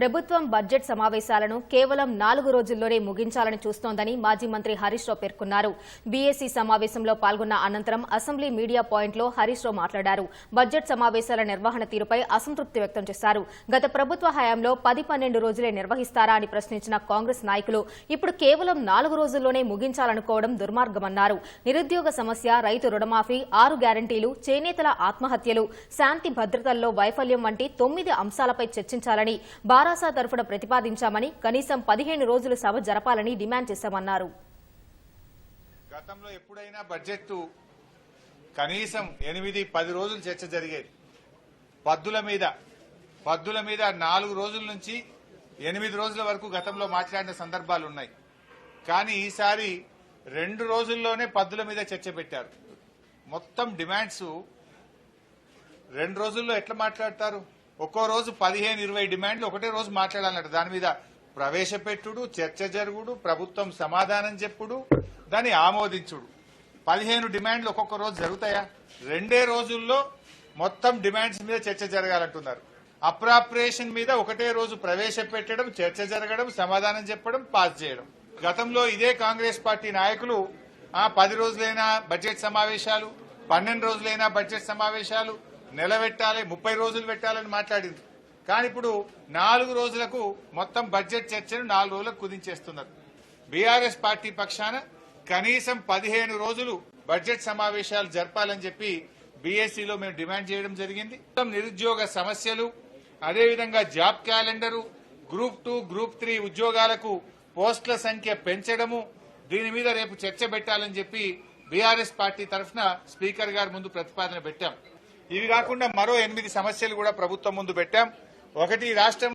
ప్రభుత్వం బడ్జెట్ సమావేశాలను కేవలం నాలుగు రోజుల్లోనే ముగించాలని చూస్తోందని మాజీ మంత్రి హరీష్ రావు పేర్కొన్నారు. బీఎస్సీ సమావేశంలో పాల్గొన్న అనంతరం అసెంబ్లీ మీడియా పాయింట్లో హరీష్ రావు మాట్లాడారు. బడ్జెట్ సమావేశాల నిర్వహణ తీరుపై అసంతృప్తి వ్యక్తం చేశారు. గత ప్రభుత్వ హయాంలో పది పన్నెండు రోజులే నిర్వహిస్తారా అని ప్రశ్నించిన కాంగ్రెస్ నాయకులు ఇప్పుడు కేవలం నాలుగు రోజుల్లోనే ముగించాలనుకోవడం దుర్మార్గమన్నారు. నిరుద్యోగ సమస్య రైతు రుణమాఫీ ఆరు గ్యారంటీలు చేనేతల ఆత్మహత్యలు శాంతి భద్రతల్లో వైఫల్యం వంటి తొమ్మిది అంశాలపై చర్చించాలని భారత బారాసా తరఫున ప్రతిపాదించామని కనీసం పదిహేను రోజులు సభ జరపాలని డిమాండ్ చేశామన్నారు. గతంలో ఎప్పుడైనా బడ్జెట్ కనీసం ఎనిమిది పది రోజులు చర్చ జరిగేది. పద్దుల మీద పద్దుల మీద నాలుగు రోజుల నుంచి ఎనిమిది రోజుల వరకు గతంలో మాట్లాడిన సందర్భాలు ఉన్నాయి. కానీ ఈసారి రెండు రోజుల్లోనే పద్దుల మీద చర్చ పెట్టారు. మొత్తం డిమాండ్స్ రెండు రోజుల్లో ఎట్లా మాట్లాడతారు? ఒక్కో రోజు పదిహేను ఇరవై డిమాండ్లు ఒకటే రోజు మాట్లాడాలన్నట్టు దాని మీద ప్రవేశపెట్టుడు చర్చ జరుగుడు ప్రభుత్వం సమాధానం చెప్పుడు దాన్ని ఆమోదించుడు. పదిహేను డిమాండ్లు ఒక్కొక్క రోజు జరుగుతాయా? రెండే రోజుల్లో మొత్తం డిమాండ్స్ మీద చర్చ జరగాలంటున్నారు. అప్రాపరేషన్ మీద ఒకటే రోజు ప్రవేశపెట్టడం చర్చ జరగడం సమాధానం చెప్పడం పాస్ చేయడం. గతంలో ఇదే కాంగ్రెస్ పార్టీ నాయకులు పది రోజులైనా బడ్జెట్ సమావేశాలు పన్నెండు రోజులైనా బడ్జెట్ సమావేశాలు నెల పెట్టాలి ముప్పై రోజులు పెట్టాలని మాట్లాడింది. కానీ ఇప్పుడు నాలుగు రోజులకు మొత్తం బడ్జెట్ చర్చను నాలుగు రోజులకు కుదించేస్తున్నారు. బీఆర్ఎస్ పార్టీ పక్షాన కనీసం పదిహేను రోజులు బడ్జెట్ సమావేశాలు జరపాలని చెప్పి బీఎస్సీలో మేము డిమాండ్ చేయడం జరిగింది. మొత్తం నిరుద్యోగ సమస్యలు అదేవిధంగా job calendar group two group three ఉద్యోగాలకు పోస్టుల సంఖ్య పెంచడము దీని మీద రేపు చర్చ పెట్టాలని చెప్పి బీఆర్ఎస్ పార్టీ తరఫున స్పీకర్ గారి ముందు ప్రతిపాదన పెట్టాం. ఇవి కాకుండా మరో ఎనిమిది సమస్యలు కూడా ప్రభుత్వం ముందు పెట్టాం. ఒకటి రాష్ట్రం